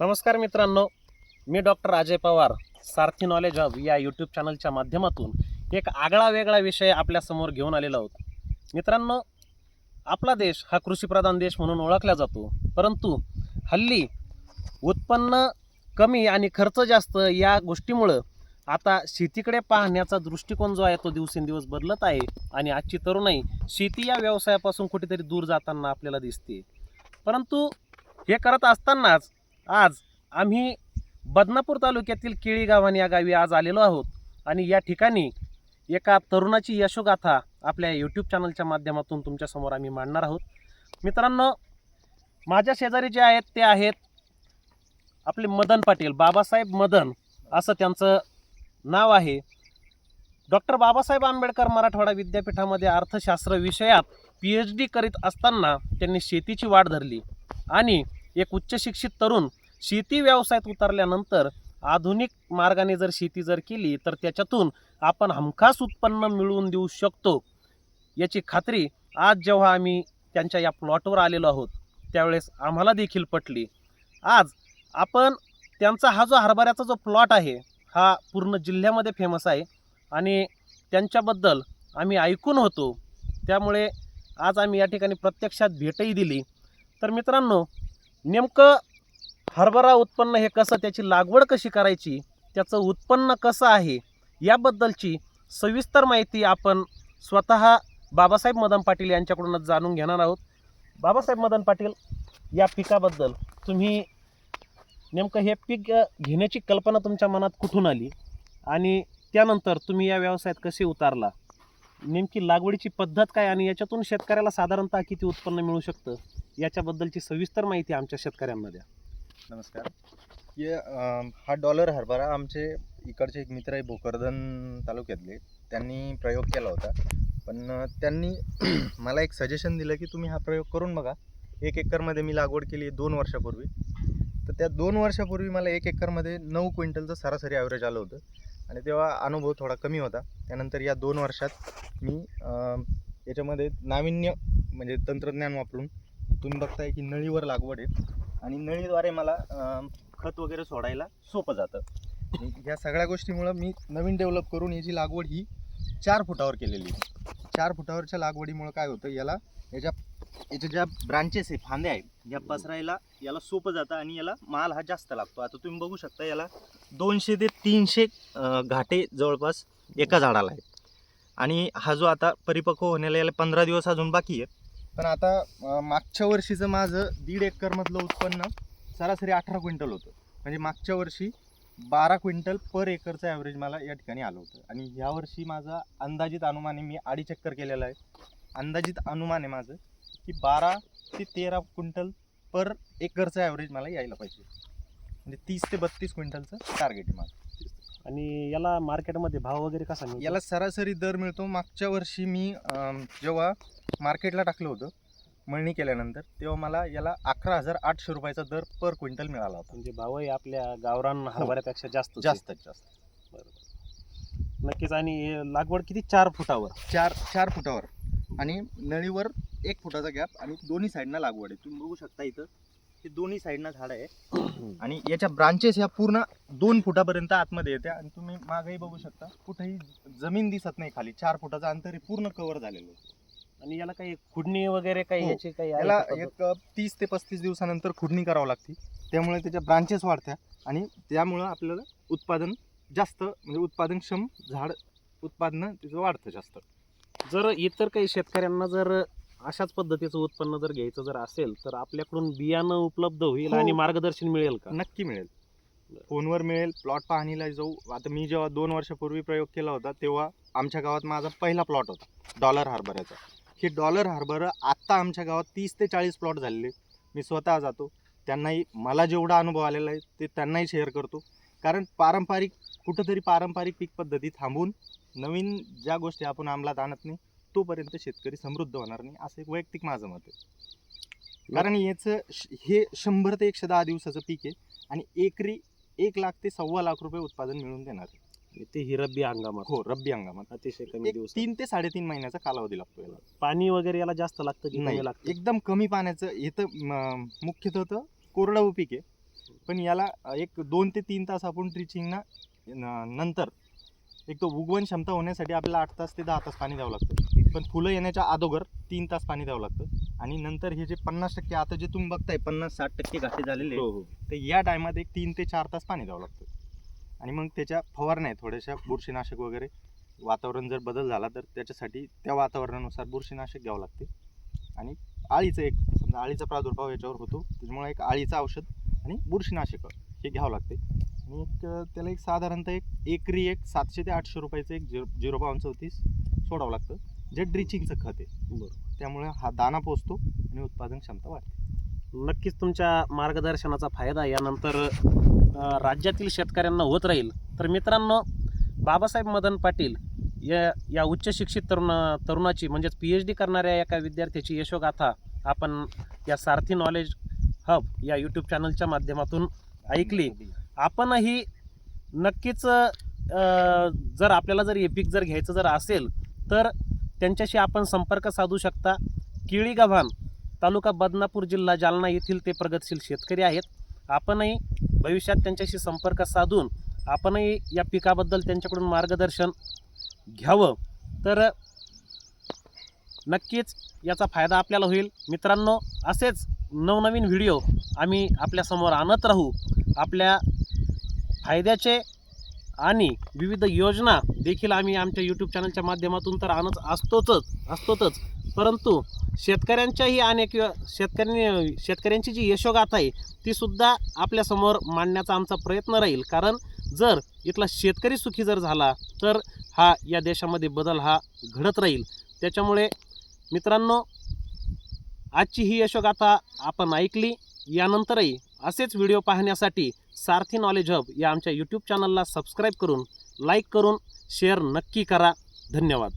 नमस्कार मित्रांनो मी doctor Ajay Pawar. Sarathi knowledge hub या यूट्यूब चॅनलच्या माध्यमातून एक आगळा वेगळा विषय आपल्यासमोर घेऊन आलेलो आहोत. मित्रांनो आपला देश हा कृषीप्रधान देश म्हणून ओळखला जातो परंतु हल्ली उत्पन्न कमी आणि खर्च जास्त या गोष्टीमुळं आता शेतीकडे पाहण्याचा दृष्टिकोन जो आहे तो दिवसेंदिवस बदलत आहे आणि आजची तरुणाई शेती या व्यवसायापासून कुठेतरी दूर जाताना आपल्याला दिसते. परंतु हे करत असतानाच आज आम्ही बदनापूर तालुक्यातील केळी गावान या गावी आज आलेलो आहोत. आणि या ठिकाणी एका तरुणाची यशोगाथा आपल्या यूट्यूब चॅनलच्या माध्यमातून तुमच्यासमोर आम्ही मांडणार आहोत. मित्रांनो माझ्या शेजारी जे आहेत ते आहेत आपले मदन पाटील बाबासाहेब मदन असं त्यांचं नाव आहे. डॉक्टर बाबासाहेब आंबेडकर मराठवाडा विद्यापीठामध्ये अर्थशास्त्र विषयात पी एच डी करीत असताना त्यांनी शेतीची वाढ धरली. आणि एक उच्च शिक्षित तरुण शेती व्यवसायात उतरल्यानंतर आधुनिक मार्गाने जर शेती जर केली तर त्याच्यातून आपण हमखास उत्पन्न मिळवून देऊ शकतो. याची खात्री आज जेव्हा आम्ही त्यांच्या या प्लॉटवर आलेलो आहोत त्यावेळेस आम्हाला देखील पटली. आज आपण त्यांचा हा जो हरभऱ्याचा जो प्लॉट आहे हा पूर्ण जिल्ह्यामध्ये फेमस आहे आणि त्यांच्याबद्दल आम्ही ऐकून होतो. त्यामुळे आज आम्ही या ठिकाणी प्रत्यक्षात भेटही दिली. तर मित्रांनो नेमकं हरभरा उत्पन्न हे कसं त्याची लागवड कशी करायची त्याचं उत्पन्न कसं आहे याबद्दलची सविस्तर माहिती आपण स्वतः बाबासाहेब मदन पाटील यांच्याकडूनच जाणून घेणार आहोत. बाबासाहेब मदन पाटील या पिकाबद्दल तुम्ही नेमकं हे पीक घेण्याची कल्पना तुमच्या मनात कुठून आली? आणि त्यानंतर तुम्ही या व्यवसायात कसे उतारला? नेमकी लागवडीची पद्धत काय आणि याच्यातून शेतकऱ्याला साधारणतः किती उत्पन्न मिळू शकतं? याच्याबद्दलची सविस्तर माहिती आमच्या शेतकऱ्यांना द्या. नमस्कार. ये हा डॉलर हरभरा आमचे इकडचे एक मित्र आहे भोकरदन तालुक्यातले. त्यांनी प्रयोग केला होता. पण त्यांनी मला एक सजेशन दिलं की तुम्ही हा प्रयोग करून बघा. एक एकरमध्ये मी लागवड केली दोन वर्षापूर्वी. तर त्या दोन वर्षापूर्वी मला एक एकरमध्ये नऊ क्विंटलचं सरासरी ॲव्हरेज आलं होतं. आणि तेव्हा अनुभव थोडा कमी होता. त्यानंतर या दोन वर्षात मी याच्यामध्ये नाविन्य म्हणजे तंत्रज्ञान वापरून तुम्ही बघताय की नळीवर लागवड आहे. आणि नळीद्वारे मला अं, खत वगैरे सोडायला सोपं जातं. आणि ह्या सगळ्या गोष्टीमुळं मी नवीन डेव्हलप करून याची लागवड ही चार फुटावर केलेली आहे. चार फुटावरच्या लागवडीमुळं काय होतं याला याच्या याच्या ज्या ब्रांचेस आहे फांद्या आहेत या पसरायला याला सोपं जातं आणि याला माल हा जास्त लागतो. आता तुम्ही बघू शकता याला दोनशे ते तीनशे अं, घाटे जवळपास एका झाडाला आहेत. आणि हा जो आता परिपक्व होण्याला याला पंधरा दिवस अजून बाकी आहे पण आता मागच्या वर्षीचं माझं दीड एकरमधलं उत्पन्न सरासरी अठरा क्विंटल होतं. म्हणजे मागच्या वर्षी बारा क्विंटल पर एकरचं ॲव्हरेज मला या ठिकाणी आलं होतं. आणि ह्यावर्षी माझा अंदाजित अनुमाने मी अडीच एकर केलेला आहे. अंदाजित अनुमान आहे माझं की बारा ते तेरा क्विंटल पर एकरचं ॲव्हरेज मला यायला पाहिजे. म्हणजे तीस ते बत्तीस क्विंटलचं टार्गेट आहे माझं. आणि याला मार्केटमध्ये भाव वगैरे कसा मिळतो? याला सरासरी दर मिळतो. मागच्या वर्षी मी जेव्हा मार्केटला टाकलं होतं मळणी केल्यानंतर तेव्हा मला याला अकरा हजार आठशे रुपयाचा दर पर क्विंटल मिळाला होता. म्हणजे भावही आपल्या गावरान हरभऱ्यापेक्षा जास्त जास्तच जास्त नक्कीच. आणि हे लागवड किती? चार फुटावर. चार चार फुटावर. आणि नळीवर एक फुटाचा गॅप आणि दोन्ही साईडनं लागवड आहे. तुम्ही बघू शकता इथं हे दोन्ही साईडनं झाड आहे आणि याच्या ब्रांचेस ह्या पूर्ण दोन फुटापर्यंत आतमध्ये येते आणि तुम्ही मागेही बघू शकता कुठेही जमीन दिसत नाही खाली. चार फुटाचं अंतर हे पूर्ण कव्हर झालेलं आहे. आणि याला काही खुडणी वगैरे काही हो. याची काही याला? एक तीस ते पस्तीस दिवसानंतर खुडणी करावं लागते. त्यामुळे त्याच्या ब्रांचेस वाढत्या आणि त्यामुळं आपल्याला उत्पादन जास्त म्हणजे उत्पादनक्षम झाड उत्पादन तिचं वाढतं जास्त. जर इतर काही शेतकऱ्यांना जर अशाच पद्धतीचं उत्पन्न जर घ्यायचं जर असेल तर आपल्याकडून बियाणं उपलब्ध होईल हो. आणि मार्गदर्शन मिळेल का? नक्की मिळेल. फोनवर मिळेल प्लॉट पाहणीला जाऊ. आता मी जेव्हा दोन वर्षापूर्वी प्रयोग केला होता तेव्हा आमच्या गावात माझा पहिला प्लॉट होता डॉलर हार्बराचा. हे डॉलर हार्बर आत्ता आमच्या गावात तीस ते चाळीस प्लॉट झालेले. मी स्वतः जातो त्यांनाही मला जेवढा अनुभव आलेला आहे ते त्यांनाही शेअर करतो. कारण पारंपरिक कुठंतरी पारंपरिक पीक पद्धती थांबून नवीन ज्या गोष्टी आपण अंमलात आणत नाही तोपर्यंत शेतकरी समृद्ध होणार नाही असं एक वैयक्तिक माझं मत आहे. कारण याचं हे शंभर ते एकशे दहा दिवसाचं पीक आहे आणि एकरी एक लाख ते सव्वा लाख रुपये उत्पादन मिळवून देणार आहे. ते ही रब्बी हंगामात. हो रब्बी हंगामात. अतिशय कमी दिवस तीन ते साडेतीन महिन्याचा कालावधी लागतो याला. पाणी वगैरे याला जास्त लागतं की नाही लागतं? एकदम कमी पाण्याचं हे तर मुख्यतः तर कोरडं पीक आहे. पण याला एक दोन ते तीन तास आपण ट्रिचिंगना नंतर एक तो उगवण क्षमता होण्यासाठी आपल्याला आठ तास ते दहा तास पाणी द्यावं लागतं. पण फुलं येण्याच्या अगोदर तीन तास पाणी द्यावं लागतं. आणि नंतर हे जे पन्नास टक्के आता जे तुम्ही बघताय पन्नास साठ टक्के घाटे झालेले आहेत, हो. तर या टायमात एक तीन ते चार तास पाणी द्यावं लागतं. आणि मग त्याच्या फवारण्या थोड्याशा बुरशीनाशक वगैरे. वातावरण जर बदल झाला तर त्याच्यासाठी त्या वातावरणानुसार बुरशीनाशक घ्यावं लागते. आणि आळीचं एक समजा आळीचा प्रादुर्भाव याच्यावर होतो. त्याच्यामुळे एक आळीचं औषध आणि बुरशीनाशक हे घ्यावं लागते. आणि एक त्याला एक साधारणतः एक एकरी एक सातशे ते आठशे रुपयाचं एक झिरो झिरो बावन चौतीस सोडावं लागतं. जे ड्रिचिंगचं खत आहे. बरं. त्यामुळे हा दाना पोचतो आणि उत्पादन क्षमता वाढते. नक्कीच तुमच्या मार्गदर्शनाचा फायदा यानंतर अ, राज्यातील शेतकऱ्यांना होत राहील. तर मित्रांनो बाबासाहेब मदन पाटील या या उच्च शिक्षित तरुण तरुणाची म्हणजेच पी एच डी करणाऱ्या एका विद्यार्थ्याची यशोगाथा आपण या सारथी नॉलेज हब या यूट्यूब चॅनलच्या माध्यमातून ऐकली. आपणही नक्कीच जर आपल्याला जर हे पीक जर घ्यायचं जर असेल तर त्यांच्याशी आपण संपर्क साधू शकता. केळी गव्हाण तालुका बदनापूर जिल्हा जालना येथील ते प्रगतशील शेतकरी आहेत. आपणही भविष्यात त्यांच्याशी संपर्क साधून आपणही या पिकाबद्दल त्यांच्याकडून मार्गदर्शन घ्यावं. तर नक्कीच याचा फायदा आपल्याला होईल. मित्रांनो असेच नवनवीन व्हिडिओ आम्ही आपल्यासमोर आणत राहू. आपल्या फायद्याचे आणि विविध योजना देखील आम्ही आमच्या यूट्यूब चॅनलच्या माध्यमातून तर आणत असतोच असतोच परंतु शेतकऱ्यांच्याही अनेक शेतकऱ्यांनी शेतकऱ्यांची जी यशोगाथा आहे तीसुद्धा आपल्यासमोर मांडण्याचा आमचा प्रयत्न राहील. कारण जर इथला शेतकरी सुखी जर झाला तर हा या देशामध्ये बदल हा घडत राहील. त्याच्यामुळे मित्रांनो आजची ही यशोगाथा आपण ऐकली. यानंतरही असेच व्हिडिओ पाहण्यासाठी सारथी नॉलेज हब या आमच्या यूट्यूब चॅनलला सबस्क्राईब करून लाईक करून शेअर नक्की करा. धन्यवाद.